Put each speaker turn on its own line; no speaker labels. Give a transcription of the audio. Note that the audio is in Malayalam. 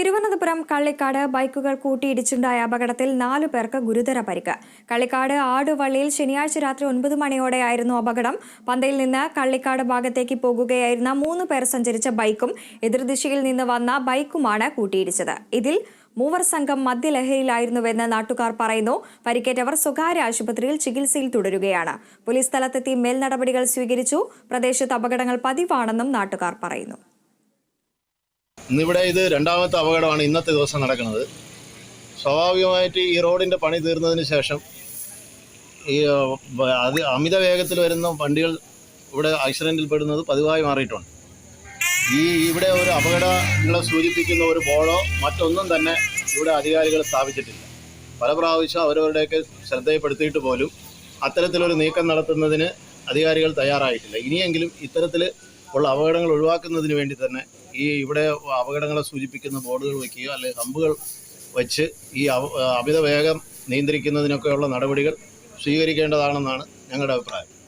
തിരുവനന്തപുരം കള്ളിക്കാട് ബൈക്കുകൾ കൂട്ടിയിടിച്ചുണ്ടായ അപകടത്തിൽ നാലു പേർക്ക് ഗുരുതര പരിക്ക്. കള്ളിക്കാട് ആടുവള്ളിയിൽ ശനിയാഴ്ച രാത്രി ഒൻപത് മണിയോടെയായിരുന്നു അപകടം. പന്തയിൽ നിന്ന് കള്ളിക്കാട് ഭാഗത്തേക്ക് പോകുകയായിരുന്ന മൂന്ന് പേർ സഞ്ചരിച്ച ബൈക്കും എതിർദിശയിൽ നിന്ന് വന്ന ബൈക്കുമാണ് കൂട്ടിയിടിച്ചത്. ഇതിൽ മൂവർ സംഘം മദ്യലഹരിയിലായിരുന്നുവെന്ന് നാട്ടുകാർ പറയുന്നു. പരിക്കേറ്റവർ സ്വകാര്യ ആശുപത്രിയിൽ ചികിത്സയിൽ തുടരുകയാണ്. പോലീസ് സ്ഥലത്തെത്തി മേൽനടപടികൾ സ്വീകരിച്ചു. പ്രദേശത്ത് അപകടങ്ങൾ പതിവാണെന്നും നാട്ടുകാർ പറയുന്നു.
ഇന്നിവിടെ ഇത് രണ്ടാമത്തെ അപകടമാണ് ഇന്നത്തെ ദിവസം നടക്കുന്നത്. സ്വാഭാവികമായിട്ട് ഈ റോഡിന്റെ പണി തീർന്നതിന് ശേഷം ഈ അത് അമിത വേഗത്തിൽ വരുന്ന വണ്ടികൾ ഇവിടെ ആക്സിഡന്റിൽ പെടുന്നത് പതിവായി മാറിയിട്ടുണ്ട്. ഈ ഇവിടെ ഒരു അപകടങ്ങളെ സൂചിപ്പിക്കുന്ന ഒരു ബോർഡോ മറ്റൊന്നും തന്നെ ഇവിടെ അധികാരികൾ സ്ഥാപിച്ചിട്ടില്ല. പല പ്രാവശ്യം അവരവരുടെയൊക്കെ ശ്രദ്ധയിൽപ്പെടുത്തിയിട്ട് പോലും അത്തരത്തിലൊരു നീക്കം നടത്തുന്നതിന് അധികാരികൾ തയ്യാറായിട്ടില്ല. ഇനിയെങ്കിലും ഇത്തരത്തിൽ ഉള്ള അപകടങ്ങൾ ഒഴിവാക്കുന്നതിന് വേണ്ടി തന്നെ ഈ ഇവിടെ അപകടങ്ങളെ സൂചിപ്പിക്കുന്ന ബോർഡുകൾ വയ്ക്കുകയോ അല്ലെങ്കിൽ കമ്പുകൾ വെച്ച് ഈ അമിത വേഗം നിയന്ത്രിക്കുന്നതിനൊക്കെയുള്ള നടപടികൾ സ്വീകരിക്കേണ്ടതാണെന്നാണ് ഞങ്ങളുടെ അഭിപ്രായം.